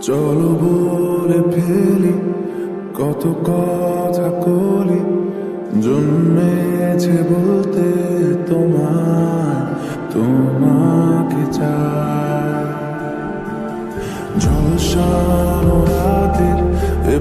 চলো বলে ফেলি কত কথা কলি জন্মেছে বলতে তোমার তোমাকে চাই। ঝলসানো রাতের এ